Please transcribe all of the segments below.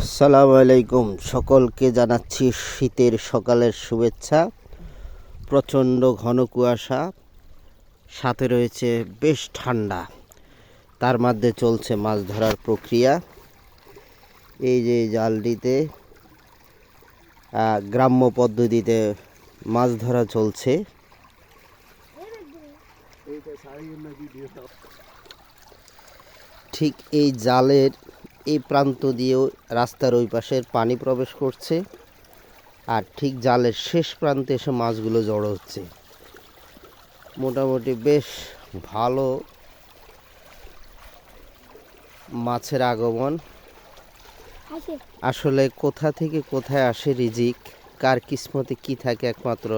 সালাম আলাইকুম। সকলকে জানাচ্ছি শীতের সকালের শুভেচ্ছা। প্রচণ্ড ঘন কুয়াশা, সাথে রয়েছে বেশ ঠান্ডা। তার মধ্যে চলছে মাছ ধরার প্রক্রিয়া। এই যে জালটিতে গ্রাম্য পদ্ধতিতে মাছ ধরা চলছে। ঠিক এই জালের এই প্রান্ত দিয়েও রাস্তার ওই পাশের পানি প্রবেশ করছে আর ঠিক জালের শেষ প্রান্তে এসে মাছগুলো জড়ো হচ্ছে। মোটামুটি বেশ ভালো মাছের আগমন। আসলে কোথা থেকে কোথায় আসে রিজিক কার কিসমতে কি থাকে একমাত্র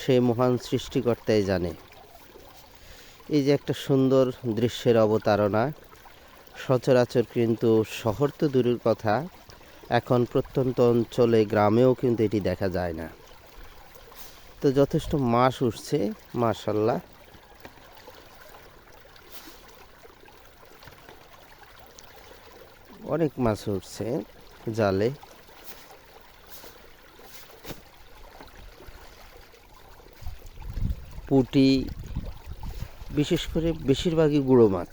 সে মহান সৃষ্টিকর্তাই জানে। এই যে একটা সুন্দর দৃশ্যের অবতারণা সচরাচর কিন্তু শহর তো দূরের কথা, এখন প্রত্যন্ত অঞ্চলে, গ্রামেও কিন্তু এটি দেখা যায় না। তো যথেষ্ট মাছ উঠছে মাশাল্লাহ অনেক মাছ উঠছে জালে। পুঁটি, বিশেষ করে বেশিরভাগই গুঁড়ো মাছ।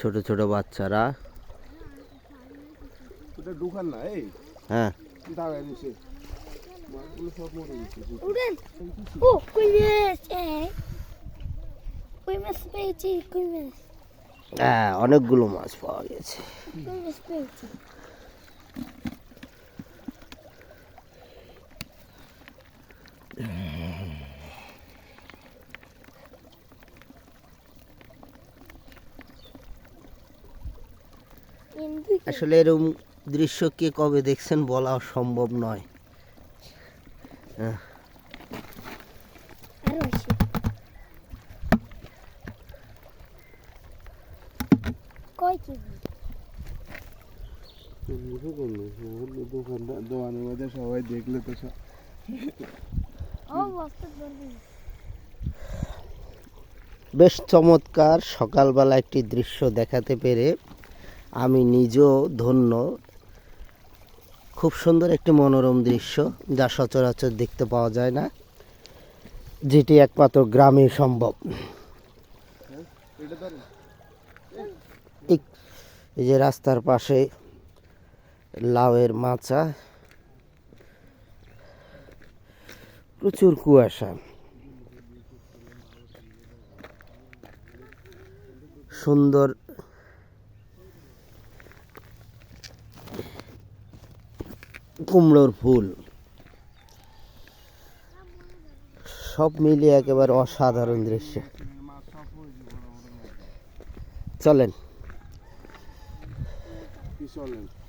মাছ ছোট বাচ্চারা। মাছ হ্যাঁ। অনেকগুলো মাছ পাওয়া গেছে কই মাছ পেয়েছি কিন্তু কি? আসলে এরকম দৃশ্য কে কবে দেখছেন বলা সম্ভব নয়। সবাই দেখলে তো সব বেশ চমৎকার সকালবেলা একটি দৃশ্য দেখাতে পেরে আমি নিজেও ধন্য। খুব সুন্দর একটি মনোরম দৃশ্য যা সচরাচর দেখতে পাওয়া যায় না, যেটি একমাত্র গ্রামে সম্ভব। এই যে রাস্তার পাশে লাউয়ের মাচা প্রচুর কুয়াশা। সুন্দর কুমড়োর ফুল। সব মিলিয়ে একেবারে অসাধারণ দৃশ্য। চলেন। চলেন?